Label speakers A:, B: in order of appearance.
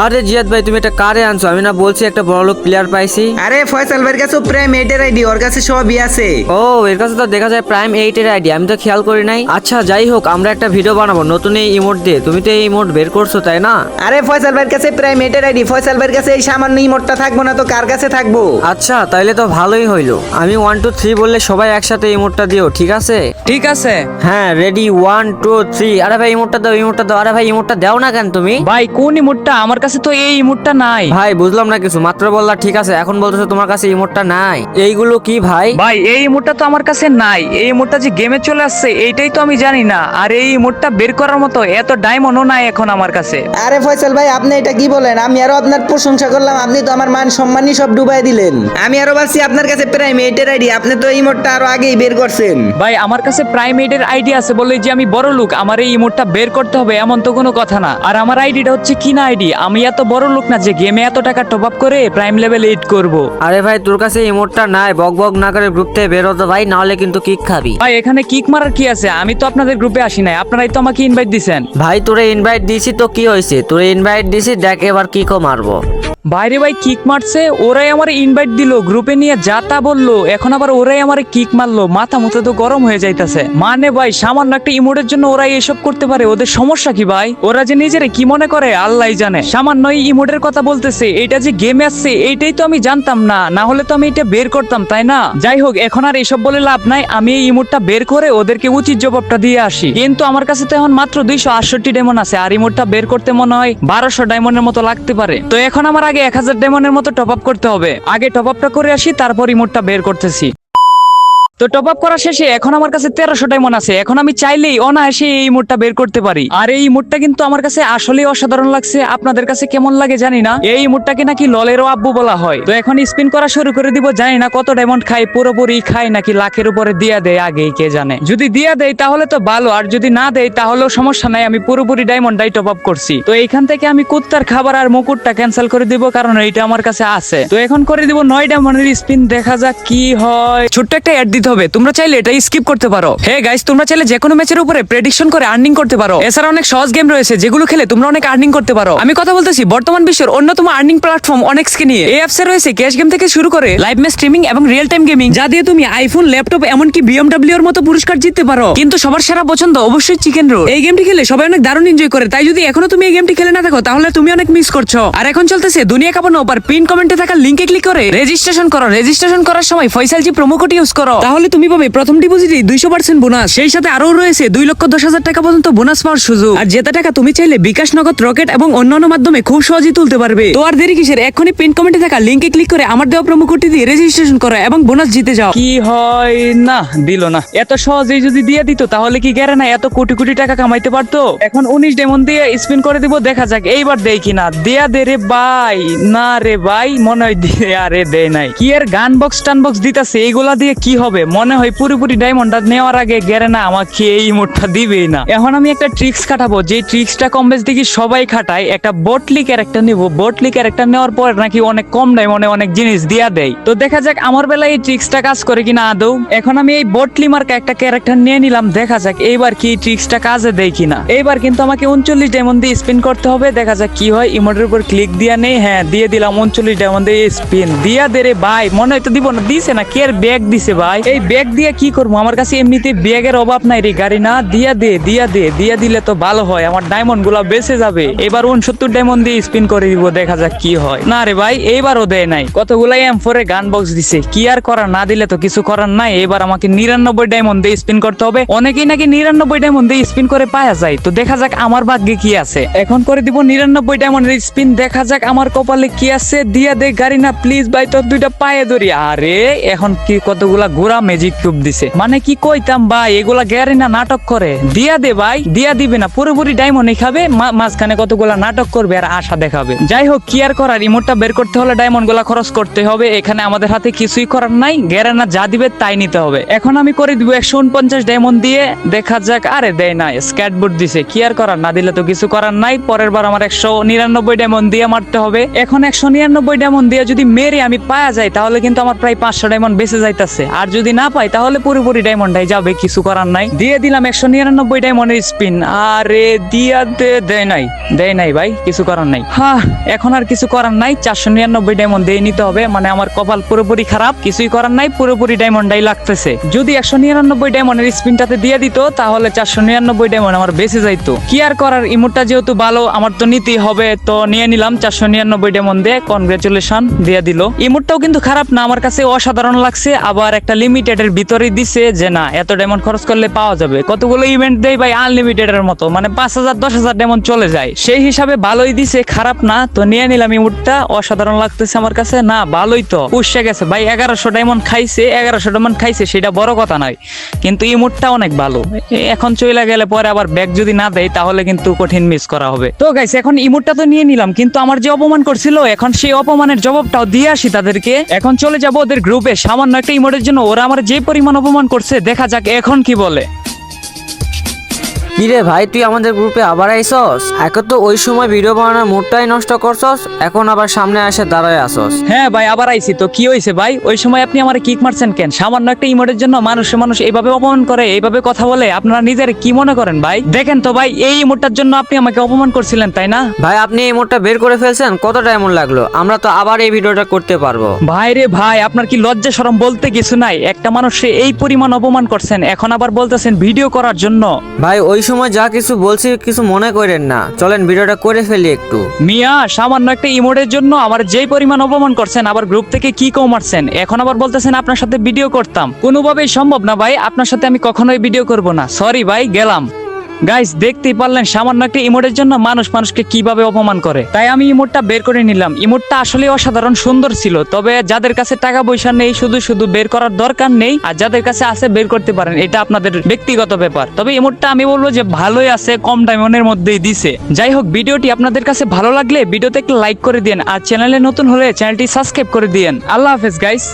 A: আরে জিয়াদ ভাই তুমি এটা কারে আনছো? আমি না বলছি একটা বড় লোক প্লেয়ার পাইছি।
B: আরে ফয়সাল ভাইয়ের কাছে প্রাইম এইটের আইডি ওর কাছে সবই আছে।
A: ও এর কাছে তো দেখা যায় প্রাইম এইট এর আইডি আমি তো খেয়াল করি নাই। আচ্ছা যাই হোক আমরা একটা ভিডিও বানাবো নতুন এই ইমোট দিয়ে। তুমি তো এই ইমোট বের করছ তাই না?
B: আরে ফয়সাল ভাইয়ের কাছে প্রাইম এইটের আইডি ফয়সাল ভাইয়ের কাছে এই সামান্য ইমোটটা থাকব না তো কার কাছে থাকব?
A: আচ্ছা তাইলে তো ভালোই হইল। আমি ওয়ান টু থ্রি বললে সবাই একসাথে ইমোটটা দিও ঠিক আছে?
C: ঠিক আছে।
A: হ্যাঁ রেডি ওয়ান টু থ্রি আরে ভাই ইমোটটা দাও ইমোটটা দাও। আরে ভাই ইমোটটা দাও না কেন তুমি?
C: ভাই কোন ইমোটটা আমার কাছে তো এই ইমোটটা নাই।
A: ভাই বুঝলাম না কিছু মাত্র বললা ঠিক আছে এখন বলতেছো তোমার কাছে ইমোটটা নাই। এইগুলো কি ভাই?
C: ভাই এই ইমোটটা তো আমার কাছে নাই। এই ইমোটটা যে গেমে চলে আসছে এইটাই তো আমি জানি না। আর এই ইমোটটা বের করার মতো এত ডায়মন্ডও নাই এখন আমার কাছে।
B: আরে ফয়সাল ভাই আপনি এটা কি বলেন? আমি আরও আপনার প্রশংসা করলাম আপনি তো আমার মান সম্মানই সব ডুবাই দিলেন। আমি আরও ভাবছি আপনার কাছে প্রাইম এইটের আইডি আপনি তো এই ইমোটটা আরও আগেই বের করছেন।
C: ভাই আমার কাছে প্রাইম প্রাইমেটের আইডি আছে বলে যে আমি বড় লোক আমার এই ইমোটটা বের করতে হবে এমন তো কোনো কথা না। আর আমার আইডিটা হচ্ছে কিনা আইডি আমি এত বড় লোক না যে গেমে এত টাকা টপ আপ করে প্রাইম লেভেল এইট করব।
A: আরে ভাই তোর কাছে ইমোটটা নাই বক বক না করে গ্রুপ থেকে বেরো তো ভাই নাহলে কিন্তু কিক খাবি।
C: ভাই এখানে কিক মারার কি আছে? আমি তো আপনাদের গ্রুপে আসি নাই আপনারাই তো আমাকে ইনভাইট দিছেন।
A: ভাই তোরে ইনভাইট দিছি তো কি হয়েছে? তোরে ইনভাইট দিছি দেখ এবার কিকও মারবো।
C: বাইরে ভাই কিক মারছে ওরাই আমার ইনভাইট দিল গ্রুপে নিয়ে যা তা বলল এখন আবার ওরাই আমার কিক মারলো মাথা মুথে তো গরম হয়ে যাইতাছে। মানে ভাই সামান্য একটা ইমোটের জন্য ওরাই এসব করতে পারে ওদের সমস্যা কি ভাই? ওরা যে নিজেরে কি মনে করে আল্লাহ জানে। সামান্য এই ইমোটের কথা বলতেছে, এটা যে গেমে আসছে, এইটাই তো আমি জানতাম না না হলে তো আমি এটা বের করতাম, তাই না? যাই হোক, এখন আর এসব বলে লাভ নাই, আমি এই ইমোটটা বের করে ওদেরকে উচিত জবাবটা দিয়ে আসি। কিন্তু আমার কাছে তো এখন মাত্র দুইশো আটষট্টি ডায়মন্ড আছে, আর ইমোটটা বের করতে মনে হয় বারোশো ডায়মন্ডের মতো লাগতে পারে। তো এখন আমার আগে এক হাজার ডায়মন্ডের মতো টপ আপ করতে হবে। আগে টপ আপটা করে আসি, তারপর ইমোটটা বের করতেছি। তো টপ আপ করা শেষে এখন আমার কাছে তেরোশো ডায়মন্ড আছে। এখন আমি চাইলেই অনায়াসে এই মোডটা বের করতে পারি। আর এই মোডটা কিন্তু আমার কাছে আসলেই অসাধারণ লাগছে। আপনাদের কাছে কেমন লাগে জানি না। এই মোডটাকে নাকি ললেরও আব্বু বলা হয়। তো এখন স্পিন করা শুরু করে দিব। জানি না কত ডায়মন্ড খাই পুরোপুরি খাই নাকি লাখের উপরে দিয়া দেয় আগেই, কে জানে। যদি দিয়া দেয় তাহলে তো ভালো, আর যদি না দেয় তাহলেও সমস্যা নাই। আমি পুরোপুরি ডায়মন্ডটাই টপ আপ করছি। তো এইখান থেকে আমি কুত্তার খাবার আর মুকুটটা ক্যান্সেল করে দিব, কারণ এইটা আমার কাছে আছে। তো এখন করে দিব নয় ডায়মন্ডের স্পিন দেখা যাক কি হয়। ছোট্ট একটা অ্যাড দিতে হবে। তোমরা চাইলে এটা স্কিপ করতে পারো। হে গাইস তোমরা চাইলে যে কোনো ম্যাচের উপরে প্রেডিকশন করে আর্নিং করতে পারো। এছাড়া অনেক সহজ গেম রয়েছে, যেগুলো খেলে তোমরা অনেক আর্নিং করতে পারো। আমি কথা বলতেছি, বর্তমান বিশ্বের অন্যতম আর্নিং প্ল্যাটফর্ম অনেক অনেক্সকে নিয়ে। এই অ্যাপসে রয়েছে ক্যাশ গেম থেকে শুরু করে লাইভ ম্যাচ স্ট্রিমিং এবং রিয়েল টাইম গেমিং যা দিয়ে তুমি আইফোন ল্যাপটপ এমনকি বিএমডব্লিউ এর মতো পুরস্কার জিততে পারো। কিন্তু সবার সেরা পছন্দ অবশ্যই চিকেন রোল এই গেমটি খেলে সবাই অনেক দারুণ এনজয় করে। তাই যদি এখনও তুমি এই গেমটি খেলে না থাকো, তাহলে তুমি অনেক মিস করছ। আর এখন চলতেছে দুনিয়া কাপানো অফার। পিন কমেন্টে থাকা লিংকে ক্লিক করে রেজিস্ট্রেশন করো। রেজিস্ট্রেশন করার সময় Faisal ji promo code use করো তাহলে তুমি পাবে প্রথম ডিপোজিটে দুইশো পার্সেন্ট বোনাস সেই সাথে আরও রয়েছে দুই লক্ষ দশ হাজার টাকা পর্যন্ত বোনাস পাওয়ার সুযোগ। আর যেটা টাকা তুমি চাইলে বিকাশ নগদ, রকেট এবং অন্যান্য মাধ্যমে খুব সহজেই তুলতে পারবে। তো আর দেরি কিসের? এখনই পিন কমেন্টে থাকা লিঙ্কে ক্লিক করে আমার দেওয়া প্রোমো কোডটি দিয়ে রেজিস্ট্রেশন করো এবং বোনাস জিতে যাও। কি হয়? না, দিল না। এত সহজেই যদি দিয়ে দিত, তাহলে কি গেরে না এত কোটি কোটি টাকা কামাইতে পারতো? এখন উনিশ ডেমন দিয়ে স্পিন করে দিব, দেখা যাক এইবার দেই কিনা। দেয়া দে রে ভাই। না রে ভাই, মনে হয় দিয়ে আরে দেয় নাই। কি এর গান বক্স টান বক্স দিতাছে, এইগুলা দিয়ে কি হবে? মনে হয় পুরোপুরি ডায়মন্ডটা নেওয়ার আগে গেরে না, আমাকে এই মোটটা দিবেই না। এখন আমি একটা ট্রিক্স খাটাবো যে ট্রিক্সটা কম বেশ দেখি সবাই খাটায়, একটা বটলি ক্যারেক্টার নিব। বটলি ক্যারেক্টার নেওয়ার পর নাকি অনেক কম ডায়মন্ডে অনেক জিনিস দিয়া দেয়। তো দেখা যাক আমার বেলায় এই ট্রিক্সটা কাজ করে কিনা আদৌ। এখন আমি এই বটলি মার্কা একটা ক্যারেক্টার নিয়ে নিলাম, দেখা যাক এইবার কি ট্রিক্সটা কাজে দেয় কিনা। এইবার কিন্তু আমাকে উনচল্লিশ ডায়মন্ড দিয়ে স্পিন করতে হবে, দেখা যাক কি হয়। ইমোটের উপর ক্লিক দিয়া নেই হ্যাঁ দিয়ে দিলাম উনচল্লিশ ডায়মন্ড দিয়ে স্পিন দিয়া দে রে ভাই, মনে হয় তো দিব না, দিছে না, কে ব্যাগ দিছে ভাই? এই ব্যাগ দিয়ে কি করব? আমার কাছে এমনিতে ব্যাগের অভাব নাই রে, গাড়ি না দিয়া দে দিয়া দে, দিয়া দিলে তো ভালো হয়। আমার ডায়মন্ডগুলা বেঁচে যাবে। এবার উনসত্তর ডায়মন্ড দিয়ে স্পিন করে দিব, দেখা যাক কি হয়। না রে ভাই, এইবারও দেয় নাই। কতগুলাই এম ফোরে গান বক্স দিছে। কি আর করার? না দিলে তো কিছু করার নাই। এবার আমাকে নিরানব্বই ডায়মন্ড দিয়ে স্পিন করতে হবে। অনেকেই নাকি নিরানব্বই ডায়মন্ড দিয়ে স্পিন করে পাওয়া যায়। তো দেখা যাক আমার ভাগ্যে কি আছে। এখন করে দিব নিরানব্বই ডায়মন্ডের স্পিন দেখা যাক আমার কপালে কি আছে। দিয়া দে, গাড়ি না প্লিজ ভাই, তোর দুইটা পায়ে ধরি। আরে, এখন কি কতগুলা ঘোরা ম্যাজিক কিউব দিছে। মানে কি কইতাম ভাই, এগুলা গ্যারি না, নাটক করে। দিয়া দে ভাই, দিয়া দিবে না। পুরোপুরি ডায়মন্ডই খাবে মাঝখানে কতগুলা নাটক করবে আর আশা দেখাবে। যাই হোক, কি আর করার? রিমোটটা বের করতে হলে ডায়মন্ডগুলা খরচ করতে হবে। এখানে আমাদের হাতে কিছুই করার নাই। গ্যারে না, যা দিবে তাই নিতে হবে। এখন আমি করে দিব একশো উনপঞ্চাশ ডায়মন্ড দিয়ে। দেখা যাক, আরে দেয় না স্ক্যাটবোর্ড দিছে। কি আর করার? না দিলে তো কিছু করার নাই। পরের বার আমার একশো নিরানব্বই ডায়মন্ড দিয়ে মারতে হবে। এখন একশো নিরানব্বই ডায়মন্ড দিয়ে যদি মেরে আমি পাওয়া যাই, তাহলে কিন্তু আমার প্রায় পাঁচশো ডায়মন্ড বেঁচে যাইতেছে। আর যদি না পাই, তাহলে পুরোপুরি ডায়মন্ডাই যাবে, কিছু করার নাই। দিয়ে দিলাম একশো নিরানব্বই ডায়মন্ডের স্পিন আরে, দিয়া দেয় নাই দেয় নাই ভাই, কিছু করার নাই। হ্যাঁ এখন আর কিছু করার নাই, চারশো নিরানব্বই ডায়মন্ড দিয়ে নিতে হবে। মানে আমার কপাল পুরোপুরি খারাপ, কিছুই করার নাই, পুরোপুরি ডায়মন্ডাই লাগতেছে। যদি একশো নিরানব্বই ডায়মন্ডের স্পিনটাতে দিয়ে দিত, তাহলে চারশো নিরানব্বই ডায়মন্ড আমার বেঁচে যাইতো। কি আর করার ইমোটটা যেহেতু ভালো, আমার তো নিতেই হবে, তো নিয়ে নিলাম চারশো নিরানব্বই ডায়মন্ড দিয়ে। কনগ্রেচুলেশন দিয়ে দিল। ইমোটটাও কিন্তু খারাপ না, আমার কাছে অসাধারণ লাগছে। আবার একটা লিমিটেডের ভিতরে দিছে যে না, এত ডায়মন্ড খরচ করলে পাওয়া যাবে। কতগুলো ইভেন্ট দেয় ভাই আনলিমিটেড এর মতো? মানে পাঁচ হাজার, দশ হাজার ডায়মন্ড চলে যায়। সেই হিসাবে ভালোই দিছে, খারাপ না। তো নিয়ে নিলাম ইমোটটা অসাধারণ লাগতেছে আমার কাছে। না, ভালোই তো। পুষে গেছে। ভাই এগারোশো ডায়মন্ড খাইছে, এগারোশো ডায়মন্ড খাইছে, সেটা বড় কথা নয়। কিন্তু ইমোটটা অনেক ভালো। এখন চলে গেলে পরে আবার ব্যাগ যদি না দেয়, তাহলে কিন্তু কঠিন মিস করা হবে। তো গাইস এখন ইমোটটা তো নিয়ে নিলাম। কিন্তু আমার যে অপমান করছিল, এখন সেই অপমানের জবাবটাও দিয়ে আসি তাদেরকে। এখন চলে যাব ওদের গ্রুপে সামান্য একটা ইমোটের জন্য ওরা আমার যে পরিমাণ অপমান করছে দেখা যাক এখন কি বলে।
A: কিরে ভাই তুই আমাদের গ্রুপে আবার আইসস? এখন তো ওই সময় ভিডিও বানানোর মুডটাই নষ্ট করছস এখন আবার সামনে এসে দাঁড়ায় আসস
C: হ্যাঁ ভাই আবার আইছি। তো কি হয়েছে ভাই? ওই সময় আপনি আমার কিক মারছেন কেন? সামান্য একটা ইমোটের জন্য মানুষে মানুষ এইভাবে অপমান করে এইভাবে কথা বলে আপনারা নিজের কি মনে করেন ভাই? দেখেন তো ভাই এই ইমোটটার জন্য আপনি আমাকে অপমান করছিলেন তাই না?
A: ভাই আপনি এই মোডটা বের করে ফেলছেন কত ডায়মন্ড লাগল? আমরা তো আবার এই ভিডিওটা করতে পারব।
C: ভাই রে ভাই আপনার কি লজ্জা শরম বলতে কিছু নাই? একটা মানুষে এই পরিমাণ অপমান করছেন এখন আবার বলতেছেন ভিডিও করার জন্য।
A: ভাই ওই সময় যা কিছু বলছি, কিছু মনে করেন না। চলেন, ভিডিওটা করে ফেলি একটু।
C: মিয়া, সামান্য একটা ইমোটের জন্য আমার যেই পরিমাণ অপমান করছেন, আবার গ্রুপ থেকে কি কম মারছেন, এখন আবার বলতেছেন আপনার সাথে ভিডিও করতাম। কোনোভাবেই সম্ভব না ভাই, আপনার সাথে আমি কখনোই ভিডিও করব না। সরি ভাই, গেলাম। গাইস দেখতেই পারলেন, সামান্য একটা ইমোটের জন্য মানুষ মানুষকে কীভাবে অপমান করে। তাই আমি ইমোটটা বের করে নিলাম। ইমোটটা আসলে অসাধারণ সুন্দর ছিল, তবে যাদের কাছে টাকা পয়সা নেই, শুধু শুধু বের করার দরকার নেই, আর যাদের কাছে আছে বের করতে পারেন, এটা আপনাদের ব্যক্তিগত ব্যাপার। তবে ইমোটটা আমি বলব যে ভালোই আছে, কম ডায়মন্ডের মধ্যেই দিছে। যাই হোক, ভিডিওটি আপনাদের কাছে ভালো লাগলে ভিডিওতে একটা লাইক করে দিন আর চ্যানেলে নতুন হলে চ্যানেলটি সাবস্ক্রাইব করে দিন আল্লাহ হাফেজ গাইস